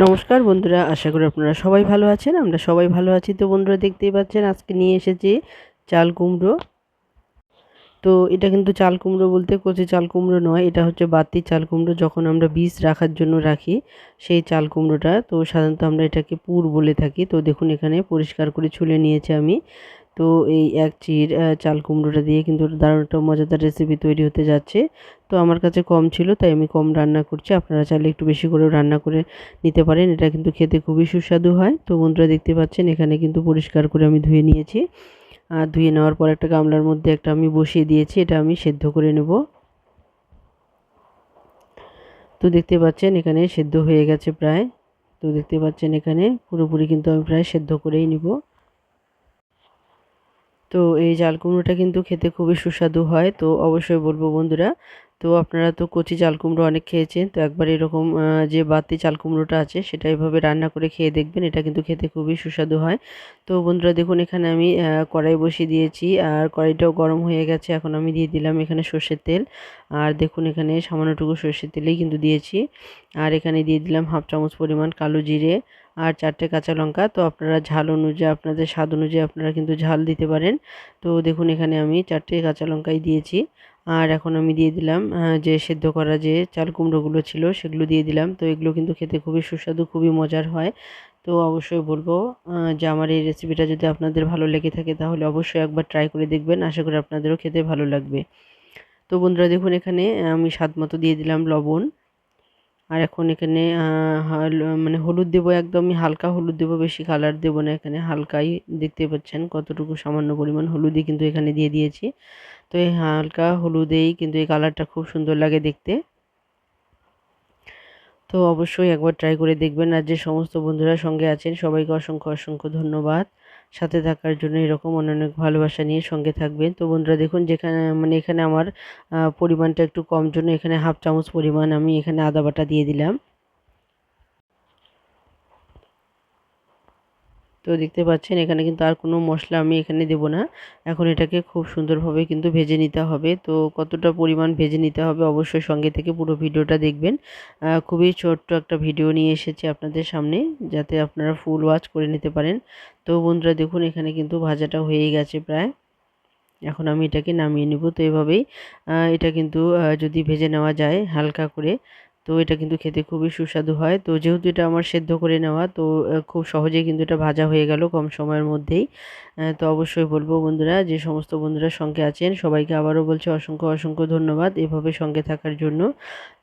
নমস্কার বন্ধুরা, আশা করি আপনারা সবাই ভালো আছেন। আমরা সবাই ভালো আছি তো বন্ধুরা, দেখতেই পাচ্ছেন আজকে নিয়ে এসেছি চাল কুমড়ো। তো এটা কিন্তু চাল কুমড়ো বলতে কচি চাল কুমড়ো নয়, এটা হচ্ছে বাতি চাল কুমড়ো যখন আমরা বীজ রাখার জন্য রাখি, সেই চাল কুমড়োটা। তো সাধারণত আমরা এটাকে পুর বলে থাকি। তো দেখুন এখানে পরিষ্কার করে ছুলে নিয়েছি আমি। তো এই এক চির চাল কুমড়োটা দিয়ে কিন্তু দারুণ একটা মজাদার রেসিপি তৈরি হতে যাচ্ছে। তো আমার কাছে কম ছিল, তাই আমি কম রান্না করছি। আপনারা চাইলে একটু বেশি করেও রান্না করে নিতে পারেন। এটা কিন্তু খেতে খুবই সুস্বাদু হয়। তো বন্ধুরা দেখতে পাচ্ছেন, এখানে কিন্তু পরিষ্কার করে আমি ধুয়ে নিয়েছি। আর ধুয়ে নেওয়ার পর একটা গামলার মধ্যে একটা আমি বসিয়ে দিয়েছি, এটা আমি সেদ্ধ করে নেব। তো দেখতে পাচ্ছেন, এখানে সেদ্ধ হয়ে গেছে প্রায়। তো দেখতে পাচ্ছেন, এখানে পুরোপুরি কিন্তু আমি প্রায় সেদ্ধ করেই নিব। তো এই জাল কুমড়োটা কিন্তু খেতে খুবই সুস্বাদু হয়। তো অবশ্যই বলব বন্ধুরা তো আপনারা তো কচি চাল কুমড়ো অনেক খেয়েছেন, তো একবার এরকম যে বাতি চাল কুমড়োটা আছে সেটা এভাবে রান্না করে খেয়ে দেখবেন, এটা কিন্তু খেতে খুবই সুস্বাদু হয়। তো বন্ধুরা দেখুন, এখানে আমি কড়াই বসিয়ে দিয়েছি, আর কড়াইটাও গরম হয়ে গেছে, এখন আমি দিয়ে দিলাম এখানে সর্ষের তেল। আর দেখুন, এখানে সামান্যটুকু সর্ষের তেলেই কিন্তু দিয়েছি। আর এখানে দিয়ে দিলাম হাফ চামচ পরিমাণ কালো জিরে আর চারটে কাঁচা লঙ্কা। তো আপনারা ঝাল অনুযায়ী, আপনাদের স্বাদ অনুযায়ী আপনারা কিন্তু ঝাল দিতে পারেন। তো দেখুন, এখানে আমি চারটে কাঁচা লঙ্কাই দিয়েছি। আর এখন আমি দিয়ে দিলাম যে সেদ্ধ করা যে চাল কুমড়োগুলো ছিল সেগুলো দিয়ে দিলাম। তো এগুলো কিন্তু খেতে খুবই সুস্বাদু, খুবই মজার হয়। তো অবশ্যই বলব যে আমার এই রেসিপিটা যদি আপনাদের ভালো লেগে থাকে তাহলে অবশ্যই একবার ট্রাই করে দেখবেন। আশা করি আপনাদেরও খেতে ভালো লাগবে। তো বন্ধুরা দেখুন এখানে আমি স্বাদ মতো দিয়ে দিলাম লবণ। আর এখন এখানে মানে হলুদ দেবো, একদমই হালকা হলুদ দেবো, বেশি কালার দেবো না এখানে, হালকাই দেখতে পাচ্ছেন। কতটুকু সামান্য পরিমাণ হলুদই কিন্তু এখানে দিয়ে দিয়েছি। তো এই হালকা হলুদেই কিন্তু এই কালারটা খুব সুন্দর লাগে দেখতে। তো অবশ্যই একবার ট্রাই করে দেখবেন। আর যে সমস্ত বন্ধুরা সঙ্গে আছেন, সবাইকে অসংখ্য অসংখ্য ধন্যবাদ। সাথে থাকার জন্য এরকম অনেক অনেক ভালোবাসা নিয়ে সঙ্গে থাকবেন। তো বন্ধুরা দেখুন, যেখানে মানে এখানে আমার পরিমাণটা একটু কম জন্য এখানে হাফ চামচ পরিমাণ আমি এখানে আদা বাটা দিয়ে দিলাম। তো দেখতে পাচ্ছেন এখানে কিন্তু আর কোনো মশলা আমি এখানে দেব না। এখন এটাকে খুব সুন্দরভাবে কিন্তু ভেজে নিতে হবে। তো কতটা পরিমাণ ভেজে নিতে হবে অবশ্যই সঙ্গে থেকে পুরো ভিডিওটা দেখবেন। খুবই ছোট্ট একটা ভিডিও নিয়ে এসেছি আপনাদের সামনে যাতে আপনারা ফুল ওয়াচ করে নিতে পারেন। তো বন্ধুরা দেখুন এখানে কিন্তু ভাজাটা হয়েই গেছে প্রায়। এখন আমি এটাকে নামিয়ে নেব। তো এভাবেই এটা কিন্তু যদি ভেজে নেওয়া যায় হালকা করে তো এটা কিন্তু খেতে খুবই সুস্বাদু হয়। তো যেহেতু এটা আমার সেদ্ধ করে নেওয়া, তো খুব সহজেই কিন্তু এটা ভাজা হয়ে গেল কম সময়ের মধ্যেই। তো অবশ্যই বলব বন্ধুরা, যে সমস্ত বন্ধুরা সঙ্গে আছেন, সবাইকে আবারও বলছি অসংখ্য অসংখ্য ধন্যবাদ এভাবে সঙ্গে থাকার জন্য।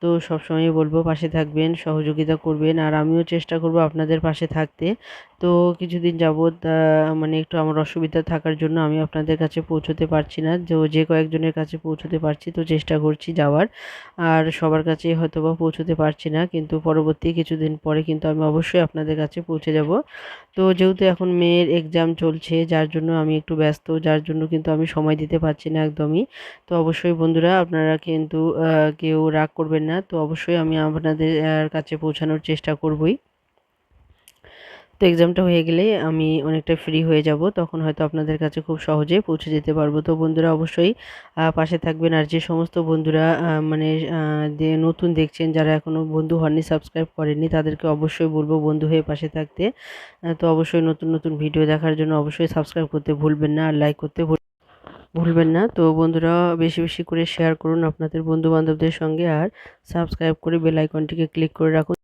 তো সবসময় বলব পাশে থাকবেন, সহযোগিতা করবেন, আর আমিও চেষ্টা করব আপনাদের পাশে থাকতে। তো কিছুদিন যাবৎ মানে একটু আমার অসুবিধা থাকার জন্য আমি আপনাদের কাছে পৌঁছতে পারছি না। তো যে কয়েকজনের কাছে পৌঁছতে পারছি, তো চেষ্টা করছি যাওয়ার। আর সবার কাছে হয়তো বা পৌঁছতে পারছি না, কিন্তু পরবর্তী কিছুদিন পরে কিন্তু আমি অবশ্যই আপনাদের কাছে পৌঁছে যাব। তো যেহেতু এখন মেয়ের এক্সাম চলছে, যার জন্য আমি একটু ব্যস্ত, যার জন্য কিন্তু আমি সময় দিতে পারছি না একদমই। তো অবশ্যই বন্ধুরা, আপনারা কিন্তু কেউ রাগ করবেন না। তো অবশ্যই আমি আপনাদের কাছে পৌঁছানোর চেষ্টা করবই। তো এক্সামটা হয়ে গেলে আমি অনেকটা ফ্রি হয়ে যাব। তখন হয়তো আপনাদের কাছে খুব সহজে পৌঁছে যেতে পারব। তো বন্ধুরা অবশ্যই পাশে থাকবেন। আর যে সমস্ত বন্ধুরা মানে নতুন দেখছেন, যারা এখনও বন্ধু হননি সাবস্ক্রাইব করেননি, তাদেরকে অবশ্যই বলব বন্ধু হয়ে পাশে থাকতে। তো অবশ্যই নতুন নতুন ভিডিও দেখার জন্য অবশ্যই সাবস্ক্রাইব করতে ভুলবেন না, আর লাইক করতে ভুলবেন না। তো বন্ধুরা, বেশি বেশি করে শেয়ার করুন আপনাদের বন্ধু বান্ধবদের সঙ্গে, আর সাবস্ক্রাইব করে বেল আইকনটিকে ক্লিক করে রাখুন।